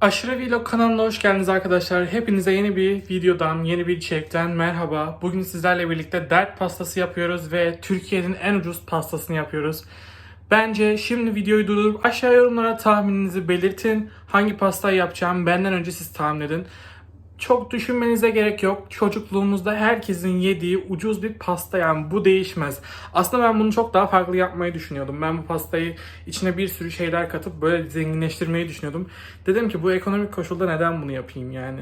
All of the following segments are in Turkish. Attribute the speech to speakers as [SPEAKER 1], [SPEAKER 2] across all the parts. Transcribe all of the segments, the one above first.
[SPEAKER 1] Aşırı Vlog kanalına hoş geldiniz arkadaşlar. Hepinize yeni bir videodan, yeni bir içerikten merhaba. Bugün sizlerle birlikte dert pastası yapıyoruz ve Türkiye'nin en ucuz pastasını yapıyoruz. Bence şimdi videoyu durdurup aşağı yorumlara tahmininizi belirtin. Hangi pastayı yapacağım benden önce siz tahmin edin. Çok düşünmenize gerek yok. Çocukluğumuzda herkesin yediği ucuz bir pasta yani bu değişmez. Aslında ben bunu çok daha farklı yapmayı düşünüyordum. Ben bu pastayı içine bir sürü şeyler katıp böyle zenginleştirmeyi düşünüyordum. Dedim ki bu ekonomik koşulda neden bunu yapayım yani.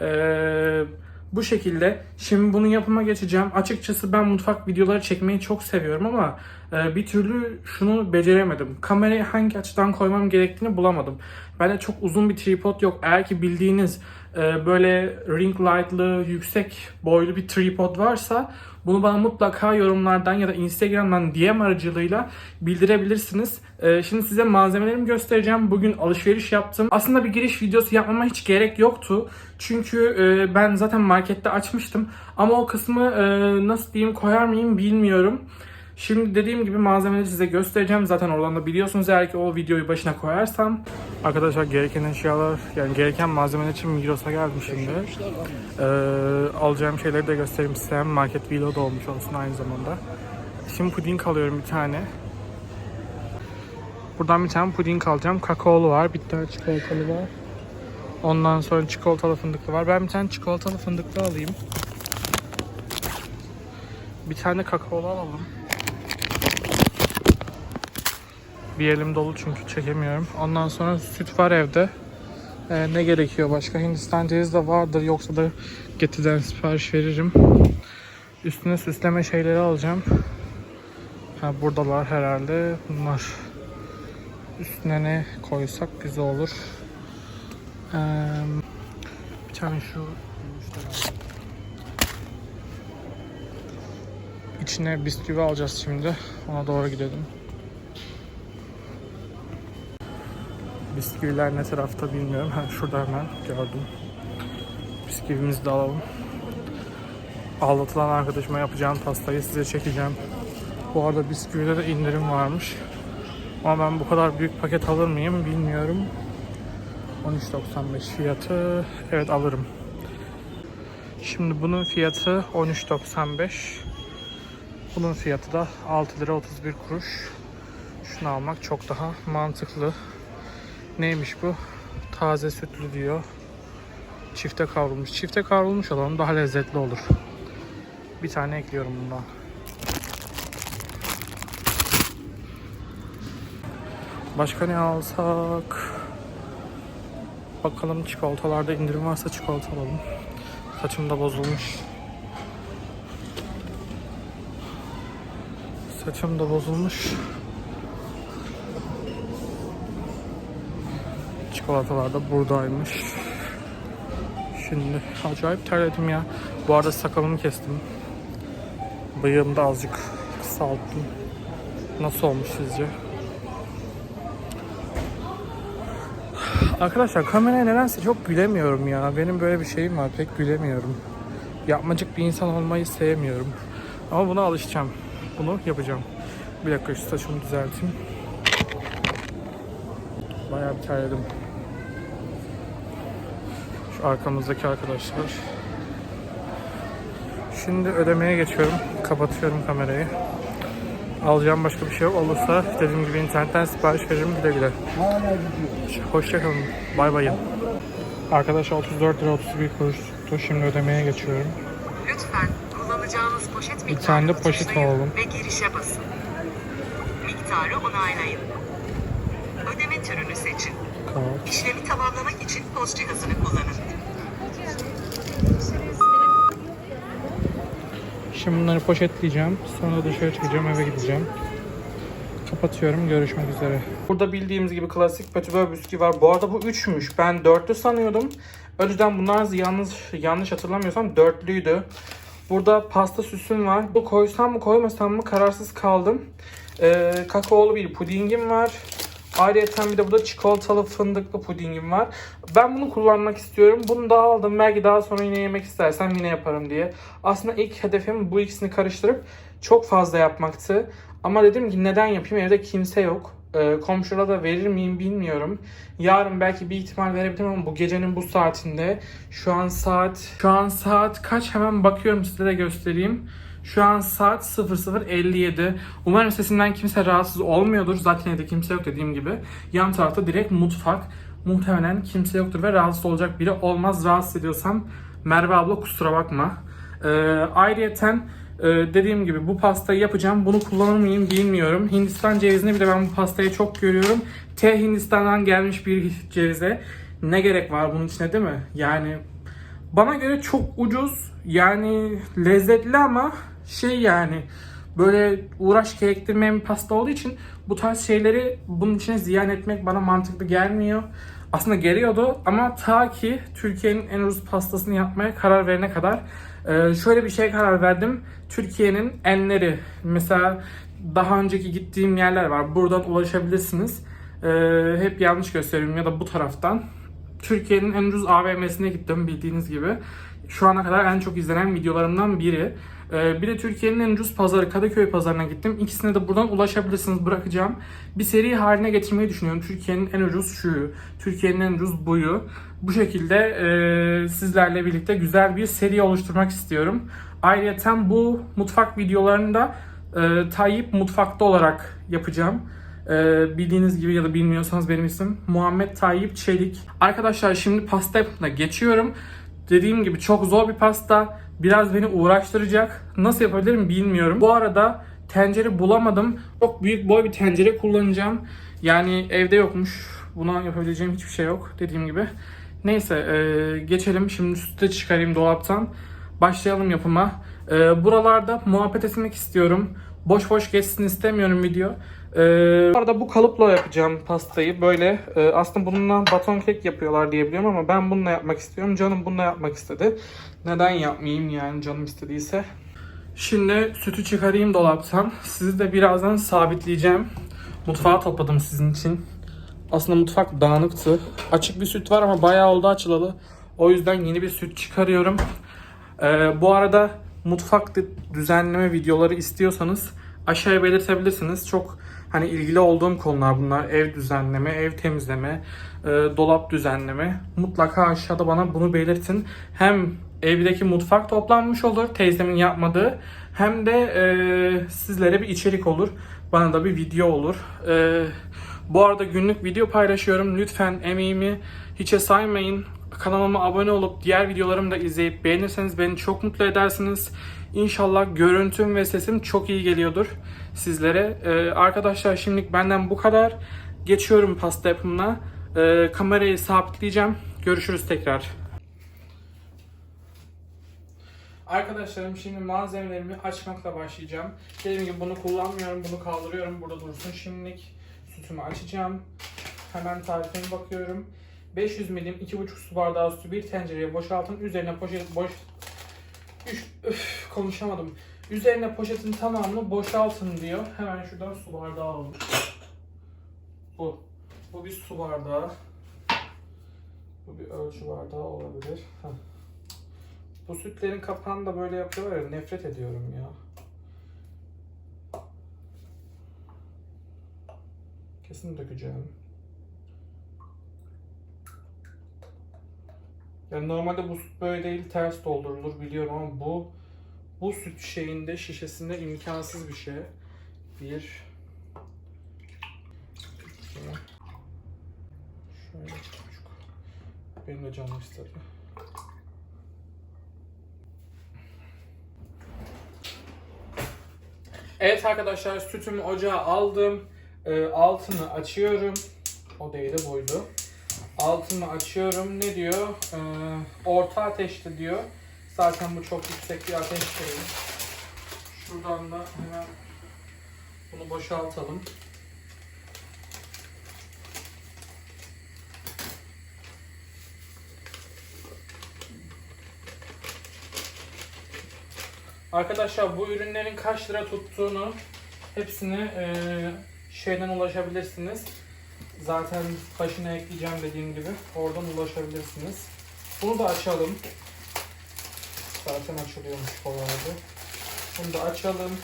[SPEAKER 1] Ee, bu şekilde şimdi bunun yapıma geçeceğim. Açıkçası ben mutfak videoları çekmeyi çok seviyorum ama e, bir türlü şunu beceremedim. Kamerayı hangi açıdan koymam gerektiğini bulamadım. Bende çok uzun bir tripod yok. Eğer ki bildiğiniz böyle ring light'lı, yüksek boylu bir tripod varsa bunu bana mutlaka yorumlardan ya da Instagram'dan DM aracılığıyla bildirebilirsiniz. E, şimdi size malzemelerimi göstereceğim. Bugün alışveriş yaptım. Aslında bir giriş videosu yapmama hiç gerek yoktu. Çünkü e, ben zaten markette açmıştım. Ama o kısmı e, nasıl diyeyim koyar mıyım bilmiyorum. Şimdi dediğim gibi malzemeleri size göstereceğim. Zaten oradan da biliyorsunuz eğer ki o videoyu başına koyarsam. Arkadaşlar gereken eşyalar, yani gereken malzemeler için Migros'a geldim şimdi. Ee, alacağım şeyleri de göstereyim size. Market vlog da olmuş olsun aynı zamanda. Şimdi puding alıyorum bir tane. Buradan bir tane puding alacağım. Kakaolu var, bir tane çikolatalı var. Ondan sonra çikolatalı fındıklı var. Ben bir tane çikolatalı fındıklı alayım. Bir tane kakaolu alalım. Bir elim dolu çünkü çekemiyorum. Ondan sonra süt var evde. Ee, ne gerekiyor başka? Hindistan cevizi de vardır. Yoksa da Getty'den sipariş veririm. Üstüne süsleme şeyleri alacağım. Ha, buradalar herhalde. Bunlar. Üstüne ne koysak güzel olur. Ee, bir tane şu İçine bisküvi alacağız şimdi. Ona doğru gidelim. Bisküviler ne tarafta bilmiyorum. Ha, şurada hemen gördüm. Bisküvimizi de alalım. Aldatılan arkadaşıma yapacağım pastayı size çekeceğim. Bu arada bisküvide de indirim varmış. Ama ben bu kadar büyük paket alır mıyım bilmiyorum. 13.95 fiyatı. Evet alırım. Şimdi bunun fiyatı 13.95. Bunun fiyatı da 6 lira 31 kuruş. Şunu almak çok daha mantıklı. Neymiş bu? Taze sütlü diyor. Çifte kavrulmuş. Çifte kavrulmuş olan daha lezzetli olur. Bir tane ekliyorum bundan. Başka ne alsak? Bakalım çikolatalarda indirim varsa çikolata alalım. Saçım da bozulmuş. Saçım da bozulmuş. Çikolatalar da buradaymış. Şimdi acayip terledim ya. Bu arada sakalımı kestim. Bıyığımı da azıcık kısalttım. Nasıl olmuş sizce? Arkadaşlar kameraya nedense çok gülemiyorum ya. Benim böyle bir şeyim var. Pek gülemiyorum. Yapmacık bir insan olmayı sevmiyorum. Ama buna alışacağım. Bunu yapacağım. Bir dakika şu saçımı düzelteyim. Bayağı bir terledim. Şu arkamızdaki arkadaşlar. Şimdi ödemeye geçiyorum. Kapatıyorum kamerayı. Alacağım başka bir şey yok. Olursa dediğim gibi internetten sipariş veririm güle güle. Hoşçakalın. Bay bay. Arkadaş 34 lira 31 kuruş tuttu. Şimdi ödemeye geçiyorum.
[SPEAKER 2] Lütfen kullanacağınız poşet
[SPEAKER 1] Bir tane de
[SPEAKER 2] miktarını
[SPEAKER 1] poşet alalım.
[SPEAKER 2] Ve girişe basın. Miktarı onaylayın. Ödeme türünü seçin.
[SPEAKER 1] Kart.
[SPEAKER 2] İşlemi tamamlamak için post cihazını kullanın.
[SPEAKER 1] Şimdi bunları poşetleyeceğim. Sonra dışarı çıkacağım eve gideceğim. Kapatıyorum. Görüşmek üzere. Burada bildiğimiz gibi klasik petibör bisküvi var. Bu arada bu 3'müş. Ben 4'lü sanıyordum. Önceden bunlar yanlış yanlış hatırlamıyorsam 4'lüydü. Burada pasta süsüm var. Bu koysam mı koymasam mı kararsız kaldım. Ee, kakaolu bir pudingim var. Ayrıca bir de burada çikolatalı fındıklı pudingim var. Ben bunu kullanmak istiyorum. Bunu da aldım. Belki daha sonra yine yemek istersem yine yaparım diye. Aslında ilk hedefim bu ikisini karıştırıp çok fazla yapmaktı. Ama dedim ki neden yapayım? Evde kimse yok. Ee, komşulara da verir miyim bilmiyorum. Yarın belki bir ihtimal verebilirim ama bu gecenin bu saatinde şu an saat şu an saat kaç hemen bakıyorum size de göstereyim. Şu an saat 00.57. Umarım sesimden kimse rahatsız olmuyordur. Zaten evde kimse yok dediğim gibi. Yan tarafta direkt mutfak. Muhtemelen kimse yoktur ve rahatsız olacak biri olmaz. Rahatsız ediyorsam Merve abla kusura bakma. Ee, ayrıyeten e, dediğim gibi bu pastayı yapacağım. Bunu kullanır mıyım bilmiyorum. Hindistan cevizini bile ben bu pastayı çok görüyorum. T Hindistan'dan gelmiş bir cevize. Ne gerek var bunun içine değil mi? Yani bana göre çok ucuz. Yani lezzetli ama şey yani böyle uğraş gerektirmeyen bir pasta olduğu için bu tarz şeyleri bunun içine ziyan etmek bana mantıklı gelmiyor. Aslında geliyordu ama ta ki Türkiye'nin en ucuz pastasını yapmaya karar verene kadar e, şöyle bir şey karar verdim. Türkiye'nin enleri mesela daha önceki gittiğim yerler var. Buradan ulaşabilirsiniz. E, hep yanlış gösteriyorum ya da bu taraftan. Türkiye'nin en ucuz AVM'sine gittim bildiğiniz gibi. Şu ana kadar en çok izlenen videolarımdan biri. Ee, bir de Türkiye'nin en ucuz pazarı Kadıköy pazarına gittim. İkisine de buradan ulaşabilirsiniz bırakacağım. Bir seri haline getirmeyi düşünüyorum. Türkiye'nin en ucuz şuyu, Türkiye'nin en ucuz buyu. Bu şekilde e, sizlerle birlikte güzel bir seri oluşturmak istiyorum. Ayrıca bu mutfak videolarını da e, Tayyip Mutfakta olarak yapacağım. Ee, bildiğiniz gibi ya da bilmiyorsanız benim isim Muhammed Tayyip Çelik. Arkadaşlar şimdi pasta yapımına geçiyorum. Dediğim gibi çok zor bir pasta. Biraz beni uğraştıracak. Nasıl yapabilirim bilmiyorum. Bu arada tencere bulamadım. Çok büyük boy bir tencere kullanacağım. Yani evde yokmuş. Buna yapabileceğim hiçbir şey yok dediğim gibi. Neyse e, geçelim. Şimdi süte çıkarayım dolaptan. Başlayalım yapıma. E, buralarda muhabbet etmek istiyorum. Boş boş geçsin istemiyorum video. Ee, bu arada bu kalıpla yapacağım pastayı. Böyle e, aslında bununla baton kek yapıyorlar diye biliyorum ama ben bununla yapmak istiyorum. Canım bununla yapmak istedi. Neden yapmayayım yani canım istediyse. Şimdi sütü çıkarayım dolaptan. Sizi de birazdan sabitleyeceğim. Mutfağa topladım sizin için. Aslında mutfak dağınıktı. Açık bir süt var ama bayağı oldu açılalı. O yüzden yeni bir süt çıkarıyorum. Ee, bu arada mutfak düzenleme videoları istiyorsanız aşağıya belirtebilirsiniz. Çok hani ilgili olduğum konular bunlar. Ev düzenleme, ev temizleme, e, dolap düzenleme. Mutlaka aşağıda bana bunu belirtin. Hem evdeki mutfak toplanmış olur teyzemin yapmadığı hem de e, sizlere bir içerik olur. Bana da bir video olur. E, bu arada günlük video paylaşıyorum. Lütfen emeğimi hiçe saymayın. Kanalıma abone olup diğer videolarımı da izleyip beğenirseniz beni çok mutlu edersiniz. İnşallah görüntüm ve sesim çok iyi geliyordur sizlere. Ee, arkadaşlar şimdilik benden bu kadar. Geçiyorum pasta yapımına. Ee, kamerayı sabitleyeceğim. Görüşürüz tekrar. Arkadaşlarım şimdi malzemelerimi açmakla başlayacağım. Dediğim gibi bunu kullanmıyorum. Bunu kaldırıyorum. Burada dursun şimdilik. Sütümü açacağım. Hemen tarifine bakıyorum. 500 milim 2,5 su bardağı su bir tencereye boşaltın. Üzerine poşet boş Üf, üf, konuşamadım. Üzerine poşetin tamamını boşaltın diyor. Hemen şuradan su bardağı alalım. Bu. Bu bir su bardağı. Bu bir ölçü bardağı olabilir. Heh. Bu sütlerin kapağını da böyle yapıyorlar ya nefret ediyorum ya. Kesin dökeceğim. Yani normalde bu süt böyle değil ters doldurulur biliyorum ama bu bu süt şeyinde şişesinde imkansız bir şey. Bir iki şöyle küçük. Benim de canım istedi. Evet arkadaşlar sütümü ocağa aldım. Ee, altını açıyorum. O değil de buydu. Altını açıyorum. Ne diyor? Ee, orta ateşte diyor. Zaten bu çok yüksek bir ateş değil. Şuradan da hemen bunu boşaltalım. Arkadaşlar bu ürünlerin kaç lira tuttuğunu hepsini eee, şeyden ulaşabilirsiniz. Zaten başına ekleyeceğim dediğim gibi. Oradan ulaşabilirsiniz. Bunu da açalım. Zaten açılıyormuş kolaydı. Bunu da açalım.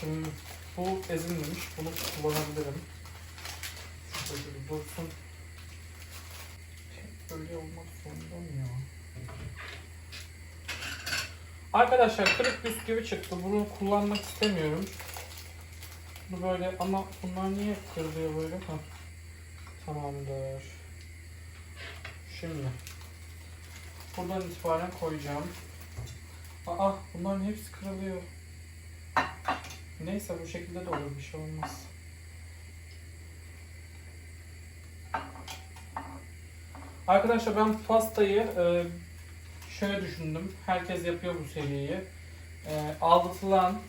[SPEAKER 1] Şimdi bu ezilmemiş. Bunu kullanabilirim. Böyle bir dursun. Böyle olmak zorunda mı ya? Arkadaşlar kırık bisküvi çıktı. Bunu kullanmak istemiyorum. Bu böyle ama bunlar niye kırılıyor böyle? Ha. Tamamdır. Şimdi buradan itibaren koyacağım. Aa bunların hepsi kırılıyor. Neyse bu şekilde de olur bir şey olmaz. Arkadaşlar ben pastayı e, şöyle düşündüm. Herkes yapıyor bu seriyi. E, aldatılan,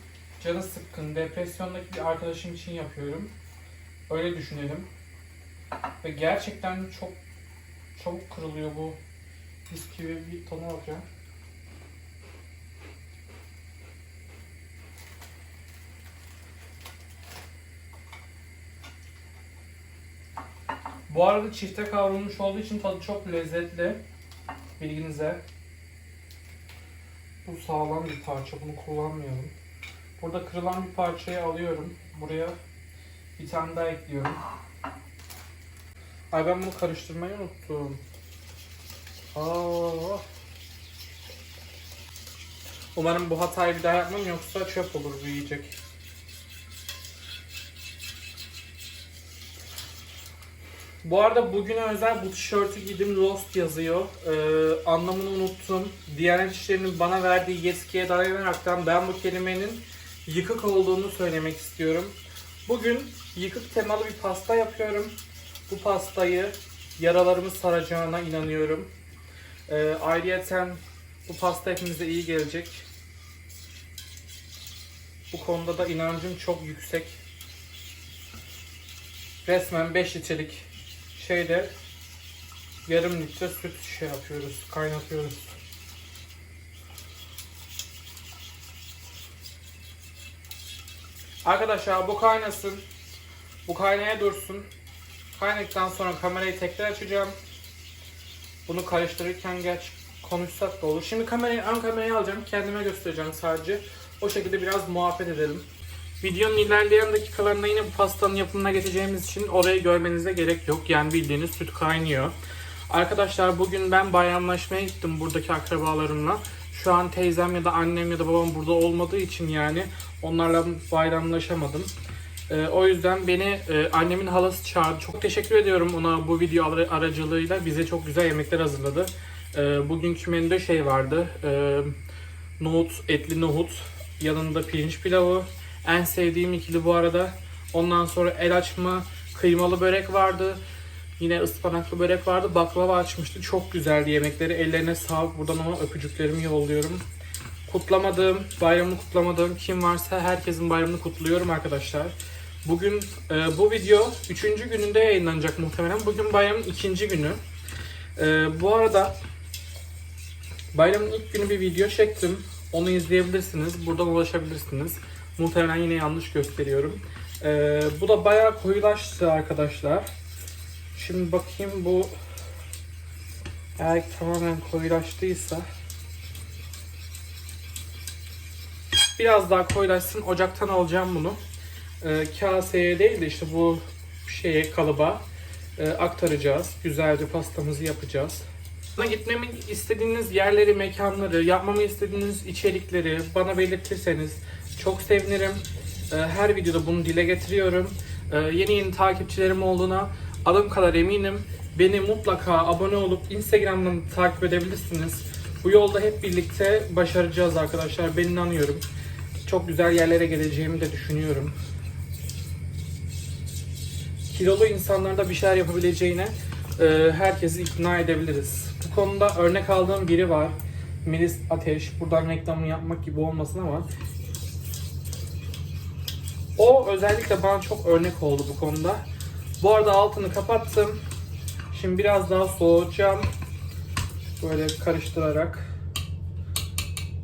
[SPEAKER 1] canı sıkkın, depresyondaki bir arkadaşım için yapıyorum. Öyle düşünelim. Ve gerçekten çok çabuk kırılıyor bu bisküvi bir tona bakacağım. Bu arada çifte kavrulmuş olduğu için tadı çok lezzetli. Bilginize. Bu sağlam bir parça. Bunu kullanmayalım. Burada kırılan bir parçayı alıyorum. Buraya bir tane daha ekliyorum. Ay ben bunu karıştırmayı unuttum. Aa. Umarım bu hatayı bir daha yapmam yoksa çöp olur bu yiyecek. Bu arada bugüne özel bu tişörtü giydim Lost yazıyor. Ee, anlamını unuttum. Diyanet İşleri'nin bana verdiği yetkiye dayanaraktan ben bu kelimenin yıkık olduğunu söylemek istiyorum. Bugün yıkık temalı bir pasta yapıyorum. Bu pastayı yaralarımı saracağına inanıyorum. Ee, ayrıyeten bu pasta hepimize iyi gelecek. Bu konuda da inancım çok yüksek. Resmen 5 litrelik şeyde yarım litre süt şey yapıyoruz, kaynatıyoruz. Arkadaşlar bu kaynasın. Bu kaynaya dursun. Kaynadıktan sonra kamerayı tekrar açacağım. Bunu karıştırırken geç konuşsak da olur. Şimdi kamerayı ön kamerayı alacağım. Kendime göstereceğim sadece. O şekilde biraz muhabbet edelim. Videonun ilerleyen dakikalarında yine bu pastanın yapımına geçeceğimiz için orayı görmenize gerek yok. Yani bildiğiniz süt kaynıyor. Arkadaşlar bugün ben bayramlaşmaya gittim buradaki akrabalarımla. Şu an teyzem ya da annem ya da babam burada olmadığı için yani onlarla bayramlaşamadım. Ee, o yüzden beni e, annemin halası çağırdı. Çok teşekkür ediyorum ona bu video ar- aracılığıyla bize çok güzel yemekler hazırladı. Ee, bugünkü menüde şey vardı. E, nohut, etli nohut, yanında pirinç pilavı. En sevdiğim ikili bu arada. Ondan sonra el açma, kıymalı börek vardı. Yine ıspanaklı börek vardı. Baklava açmıştı. Çok güzeldi yemekleri. Ellerine sağlık. Buradan ona öpücüklerimi yolluyorum. Kutlamadığım, bayramını kutlamadığım kim varsa herkesin bayramını kutluyorum arkadaşlar. Bugün e, bu video 3. gününde yayınlanacak muhtemelen. Bugün bayramın ikinci günü. E, bu arada bayramın ilk günü bir video çektim. Onu izleyebilirsiniz. Buradan ulaşabilirsiniz. Muhtemelen yine yanlış gösteriyorum. E, bu da bayağı koyulaştı arkadaşlar. Şimdi bakayım bu eğer tamamen koyulaştıysa biraz daha koyulaşsın. Ocaktan alacağım bunu. Ee, kaseye değil de işte bu şeye kalıba e, aktaracağız. Güzelce pastamızı yapacağız. Bana gitmemi istediğiniz yerleri, mekanları, yapmamı istediğiniz içerikleri bana belirtirseniz çok sevinirim. Ee, her videoda bunu dile getiriyorum. Ee, yeni yeni takipçilerim olduğuna adım kadar eminim. Beni mutlaka abone olup Instagram'dan takip edebilirsiniz. Bu yolda hep birlikte başaracağız arkadaşlar. Ben inanıyorum. Çok güzel yerlere geleceğimi de düşünüyorum. Kilolu insanlarda bir şeyler yapabileceğine e, herkesi ikna edebiliriz. Bu konuda örnek aldığım biri var. Melis Ateş. Buradan reklamını yapmak gibi olmasın ama o özellikle bana çok örnek oldu bu konuda. Bu arada altını kapattım. Şimdi biraz daha soğutacağım. Böyle karıştırarak.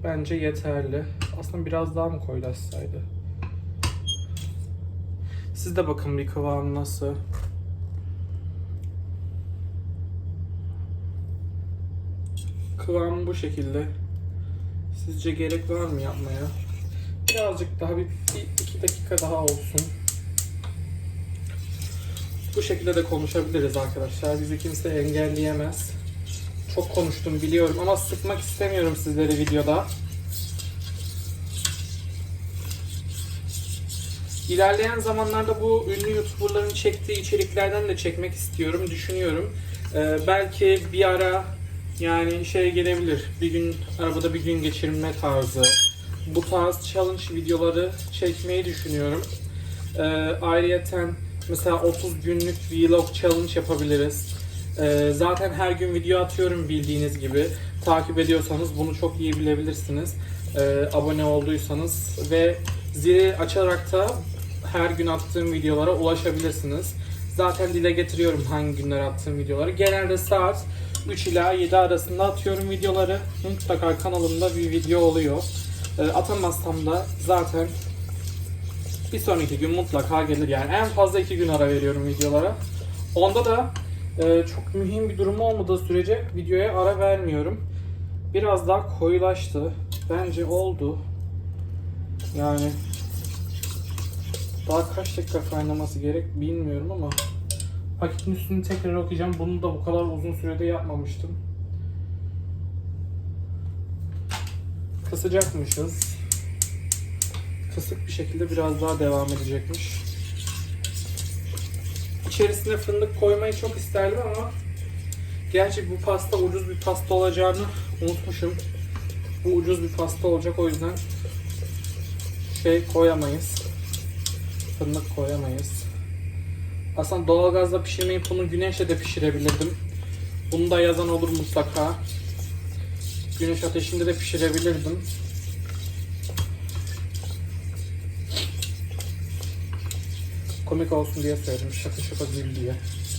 [SPEAKER 1] Bence yeterli. Aslında biraz daha mı koyulaşsaydı? Siz de bakın bir kıvam nasıl. Kıvam bu şekilde. Sizce gerek var mı yapmaya? Birazcık daha bir, bir iki dakika daha olsun. Bu şekilde de konuşabiliriz arkadaşlar. Bizi kimse engelleyemez. Çok konuştum biliyorum ama sıkmak istemiyorum sizleri videoda. İlerleyen zamanlarda bu ünlü YouTuber'ların çektiği içeriklerden de çekmek istiyorum, düşünüyorum. Ee, belki bir ara yani şey gelebilir, bir gün arabada bir gün geçirme tarzı, bu tarz challenge videoları çekmeyi düşünüyorum. Ee, ayrıyeten mesela 30 günlük vlog challenge yapabiliriz. Ee, zaten her gün video atıyorum bildiğiniz gibi. Takip ediyorsanız bunu çok iyi bilebilirsiniz. Ee, abone olduysanız ve zili açarak da her gün attığım videolara ulaşabilirsiniz. Zaten dile getiriyorum hangi günler attığım videoları. Genelde saat 3 ila 7 arasında atıyorum videoları. Mutlaka kanalımda bir video oluyor. Ee, atamazsam da zaten bir sonraki gün mutlaka gelir yani. En fazla 2 gün ara veriyorum videolara. Onda da e, çok mühim bir durum olmadığı sürece videoya ara vermiyorum. Biraz daha koyulaştı. Bence oldu. Yani daha kaç dakika kaynaması gerek bilmiyorum ama paketin üstünü tekrar okuyacağım. Bunu da bu kadar uzun sürede yapmamıştım. Kısacakmışız. Kısık bir şekilde biraz daha devam edecekmiş. İçerisine fındık koymayı çok isterdim ama gerçi bu pasta ucuz bir pasta olacağını unutmuşum. Bu ucuz bir pasta olacak o yüzden şey koyamayız. Fındık koyamayız. Aslında doğalgazda pişirmeyip bunu güneşle de pişirebilirdim. Bunu da yazan olur mutlaka. Güneş ateşinde de pişirebilirdim. Komik olsun diye söyledim. Şaka şaka gül diye.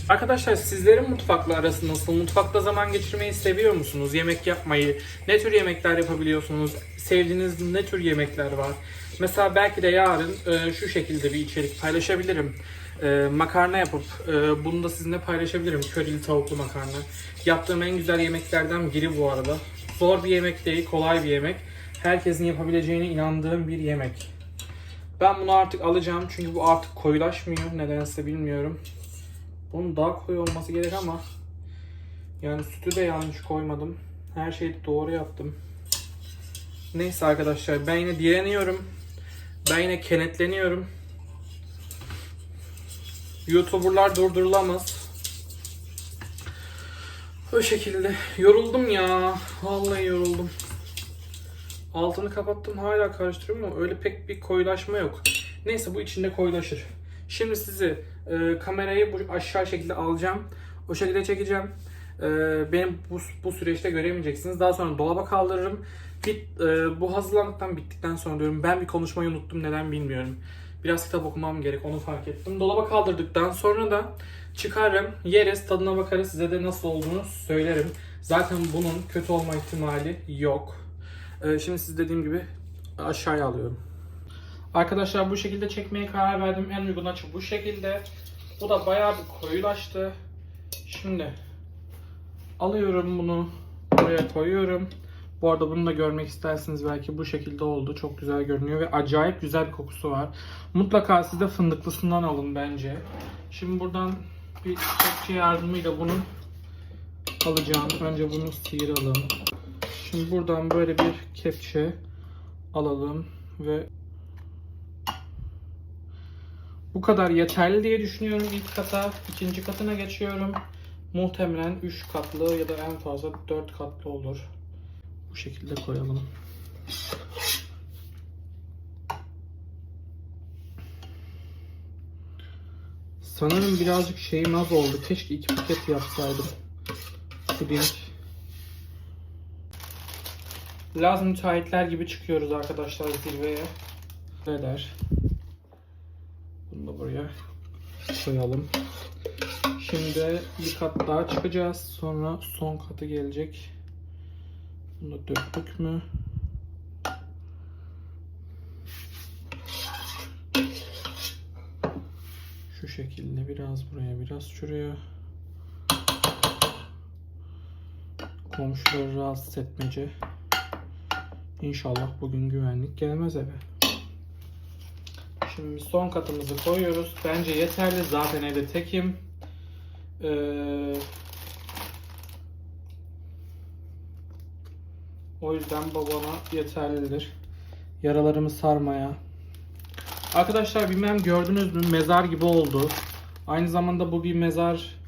[SPEAKER 1] Arkadaşlar sizlerin mutfakla arası nasıl? Mutfakta zaman geçirmeyi seviyor musunuz? Yemek yapmayı? Ne tür yemekler yapabiliyorsunuz? Sevdiğiniz ne tür yemekler var? Mesela belki de yarın e, şu şekilde bir içerik paylaşabilirim. E, makarna yapıp e, bunu da sizinle paylaşabilirim. Körili tavuklu makarna. Yaptığım en güzel yemeklerden biri bu arada. Zor bir yemek değil, kolay bir yemek. Herkesin yapabileceğine inandığım bir yemek. Ben bunu artık alacağım çünkü bu artık koyulaşmıyor. Nedense bilmiyorum. Bunun daha koyu olması gerek ama yani sütü de yanlış koymadım. Her şeyi doğru yaptım. Neyse arkadaşlar ben yine direniyorum. Ben yine kenetleniyorum. Youtuberlar durdurulamaz. O şekilde. Yoruldum ya. Vallahi yoruldum. Altını kapattım hala karıştırıyorum ama öyle pek bir koyulaşma yok. Neyse bu içinde koyulaşır. Şimdi sizi e, kamerayı bu aşağı şekilde alacağım. O şekilde çekeceğim. E, benim bu, bu süreçte göremeyeceksiniz. Daha sonra dolaba kaldırırım. Bit, e, bu hazırlandıktan bittikten sonra diyorum ben bir konuşmayı unuttum neden bilmiyorum. Biraz kitap okumam gerek onu fark ettim. Dolaba kaldırdıktan sonra da çıkarım, yeriz, tadına bakarız. Size de nasıl olduğunu söylerim. Zaten bunun kötü olma ihtimali yok. Ee, şimdi siz dediğim gibi aşağıya alıyorum. Arkadaşlar bu şekilde çekmeye karar verdim. En uygun açı bu şekilde. Bu da bayağı bir koyulaştı. Şimdi alıyorum bunu buraya koyuyorum. Bu arada bunu da görmek isterseniz belki bu şekilde oldu. Çok güzel görünüyor ve acayip güzel bir kokusu var. Mutlaka siz de fındıklısından alın bence. Şimdi buradan bir kepçe yardımıyla bunu alacağım. Önce bunu sıyıralım. Şimdi buradan böyle bir kepçe alalım ve bu kadar yeterli diye düşünüyorum ilk kata. ikinci katına geçiyorum. Muhtemelen 3 katlı ya da en fazla 4 katlı olur. Bu şekilde koyalım. Sanırım birazcık şeyim az oldu. Keşke iki paket yapsaydım. Puding. Laz müteahhitler gibi çıkıyoruz arkadaşlar zirveye. Eder. Bunu da buraya koyalım. Şimdi bir kat daha çıkacağız. Sonra son katı gelecek. Bunu da döktük mü? Şu şekilde biraz buraya biraz şuraya. Komşuları rahatsız etmece. İnşallah bugün güvenlik gelmez eve. Şimdi son katımızı koyuyoruz. Bence yeterli. Zaten evde tekim. Ee, o yüzden babana yeterlidir. Yaralarımı sarmaya. Arkadaşlar bilmem gördünüz mü mezar gibi oldu. Aynı zamanda bu bir mezar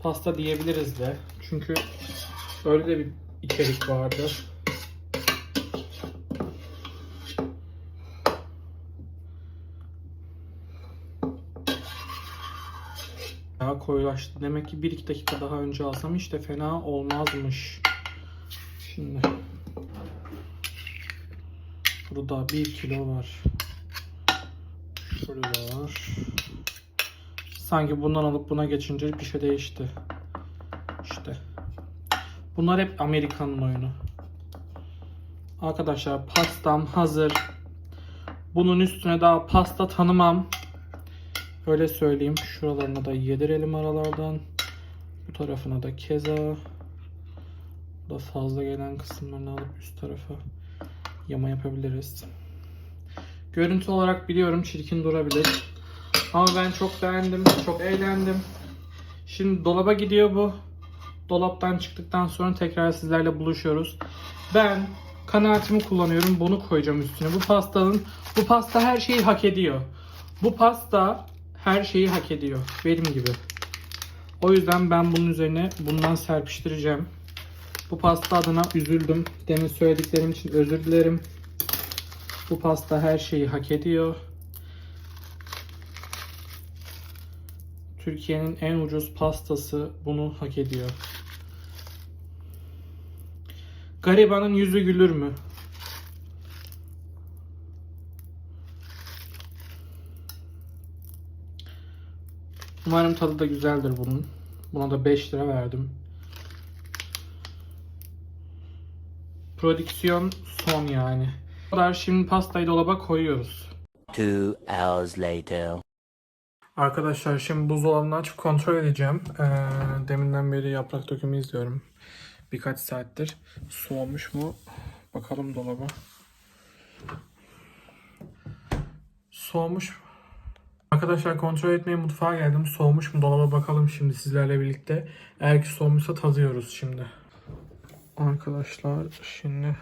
[SPEAKER 1] pasta diyebiliriz de. Çünkü öyle de bir içerik vardı. Daha koyulaştı. Demek ki 1-2 dakika daha önce alsam hiç de fena olmazmış. Şimdi burada 1 kilo var. Şurada var. Sanki bundan alıp buna geçince bir şey değişti. İşte. Bunlar hep Amerikan'ın oyunu. Arkadaşlar pastam hazır. Bunun üstüne daha pasta tanımam. Öyle söyleyeyim. Şuralarına da yedirelim aralardan. Bu tarafına da keza. Bu da fazla gelen kısımlarını alıp üst tarafa yama yapabiliriz. Görüntü olarak biliyorum çirkin durabilir. Ama ben çok beğendim. Çok eğlendim. Şimdi dolaba gidiyor bu. Dolaptan çıktıktan sonra tekrar sizlerle buluşuyoruz. Ben kanaatimi kullanıyorum. Bunu koyacağım üstüne. Bu pastanın bu pasta her şeyi hak ediyor. Bu pasta her şeyi hak ediyor. Benim gibi. O yüzden ben bunun üzerine bundan serpiştireceğim. Bu pasta adına üzüldüm. Demin söylediklerim için özür dilerim. Bu pasta her şeyi hak ediyor. Türkiye'nin en ucuz pastası bunu hak ediyor. Garibanın yüzü gülür mü? Umarım tadı da güzeldir bunun. Buna da 5 lira verdim. Prodüksiyon son yani. Bu kadar şimdi pastayı dolaba koyuyoruz.
[SPEAKER 3] Two hours later.
[SPEAKER 1] Arkadaşlar şimdi buzdolabını açıp kontrol edeceğim. Ee, deminden beri yaprak dökümü izliyorum. Birkaç saattir. Soğumuş mu? Bakalım dolaba. Soğumuş. Arkadaşlar kontrol etmeye mutfağa geldim. Soğumuş mu dolaba bakalım şimdi sizlerle birlikte. Eğer ki soğumuşsa tadıyoruz şimdi. Arkadaşlar şimdi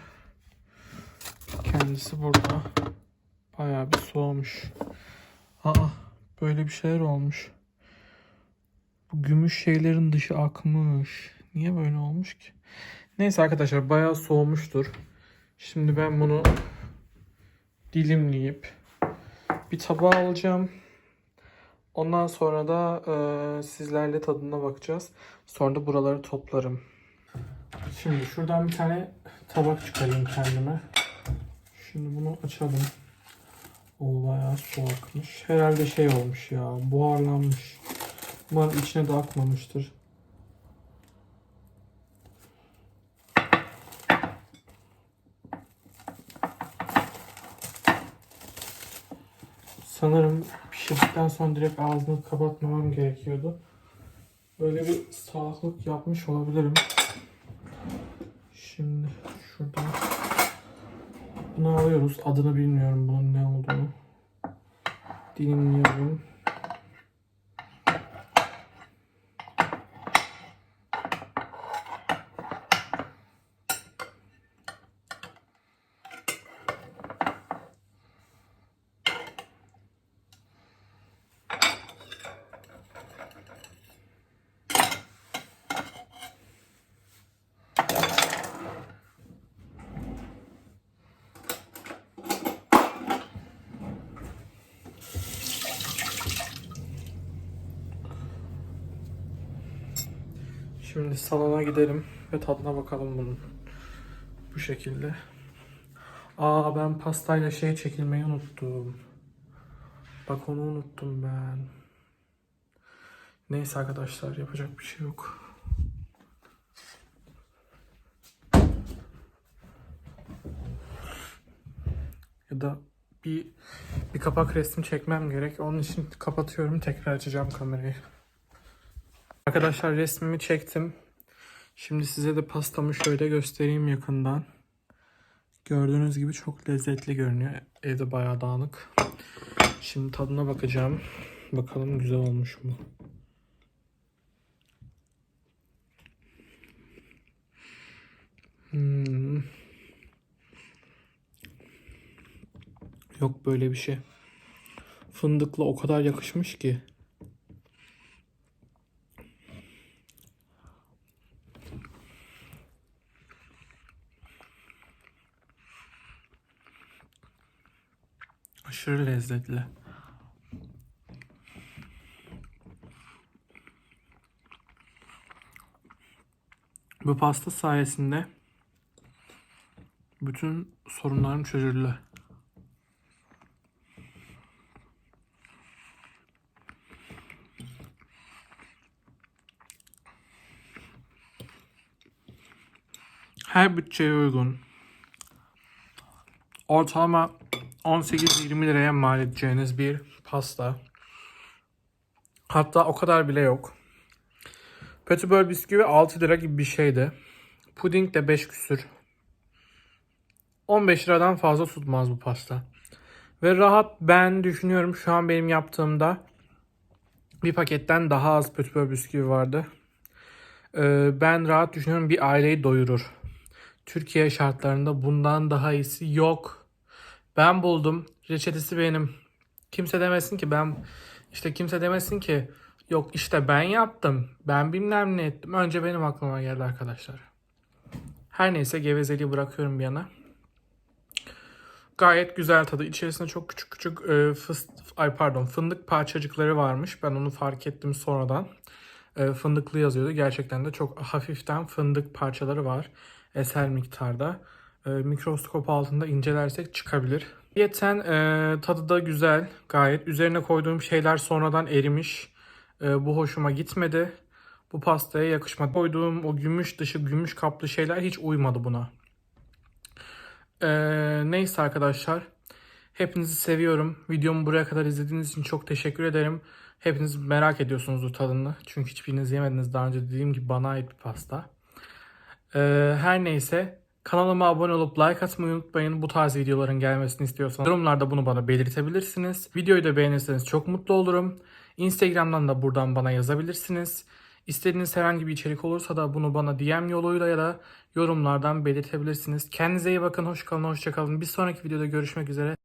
[SPEAKER 1] kendisi burada. Bayağı bir soğumuş. Aa böyle bir şeyler olmuş. Bu gümüş şeylerin dışı akmış. Niye böyle olmuş ki? Neyse arkadaşlar bayağı soğumuştur. Şimdi ben bunu dilimleyip bir tabağa alacağım. Ondan sonra da e, sizlerle tadına bakacağız. Sonra da buraları toplarım. Şimdi şuradan bir tane tabak çıkarayım kendime. Şimdi bunu açalım. O bayağı su akmış. Herhalde şey olmuş ya. Buharlanmış. Umarım içine de akmamıştır. Sanırım pişirdikten sonra direkt ağzını kapatmamam gerekiyordu. Böyle bir salaklık yapmış olabilirim. Şimdi şuradan bunu alıyoruz. Adını bilmiyorum bunun ne olduğunu. Dilimliyorum. Şimdi salona gidelim ve tadına bakalım bunun. Bu şekilde. Aa ben pastayla şey çekilmeyi unuttum. Bak onu unuttum ben. Neyse arkadaşlar yapacak bir şey yok. Ya da bir bir kapak resmi çekmem gerek. Onun için kapatıyorum. Tekrar açacağım kamerayı. Arkadaşlar resmimi çektim. Şimdi size de pastamı şöyle göstereyim yakından. Gördüğünüz gibi çok lezzetli görünüyor. Evde bayağı dağınık. Şimdi tadına bakacağım. Bakalım güzel olmuş mu? Hmm. Yok böyle bir şey. Fındıkla o kadar yakışmış ki. Aşırı lezzetli. Bu pasta sayesinde bütün sorunlarım çözüldü. Her bütçeye uygun. Ortalama 18-20 liraya mal edeceğiniz bir pasta. Hatta o kadar bile yok. Petibör bisküvi 6 lira gibi bir şeydi. Puding de 5 küsür. 15 liradan fazla tutmaz bu pasta. Ve rahat ben düşünüyorum şu an benim yaptığımda bir paketten daha az petibör bisküvi vardı. Ee, ben rahat düşünüyorum bir aileyi doyurur. Türkiye şartlarında bundan daha iyisi yok. Ben buldum. Reçetesi benim. Kimse demesin ki ben işte kimse demesin ki yok işte ben yaptım. Ben bilmem ne ettim. Önce benim aklıma geldi arkadaşlar. Her neyse gevezeliği bırakıyorum bir yana. Gayet güzel tadı. İçerisinde çok küçük küçük e, fıst ay pardon fındık parçacıkları varmış. Ben onu fark ettim sonradan. E, fındıklı yazıyordu. Gerçekten de çok hafiften fındık parçaları var. Eser miktarda. E, mikroskop altında incelersek çıkabilir. Yeten e, tadı da güzel gayet. Üzerine koyduğum şeyler sonradan erimiş. E, bu hoşuma gitmedi. Bu pastaya yakışmadı. Koyduğum o gümüş dışı gümüş kaplı şeyler hiç uymadı buna. E, neyse arkadaşlar. Hepinizi seviyorum. Videomu buraya kadar izlediğiniz için çok teşekkür ederim. Hepiniz merak ediyorsunuzdur tadını. Çünkü hiçbiriniz yemediniz daha önce dediğim gibi bana ait bir pasta. Ee, her neyse kanalıma abone olup like atmayı unutmayın. Bu tarz videoların gelmesini istiyorsanız yorumlarda bunu bana belirtebilirsiniz. Videoyu da beğenirseniz çok mutlu olurum. Instagram'dan da buradan bana yazabilirsiniz. İstediğiniz herhangi bir içerik olursa da bunu bana DM yoluyla ya da yorumlardan belirtebilirsiniz. Kendinize iyi bakın. Hoş kalın. Hoşça kalın. Bir sonraki videoda görüşmek üzere.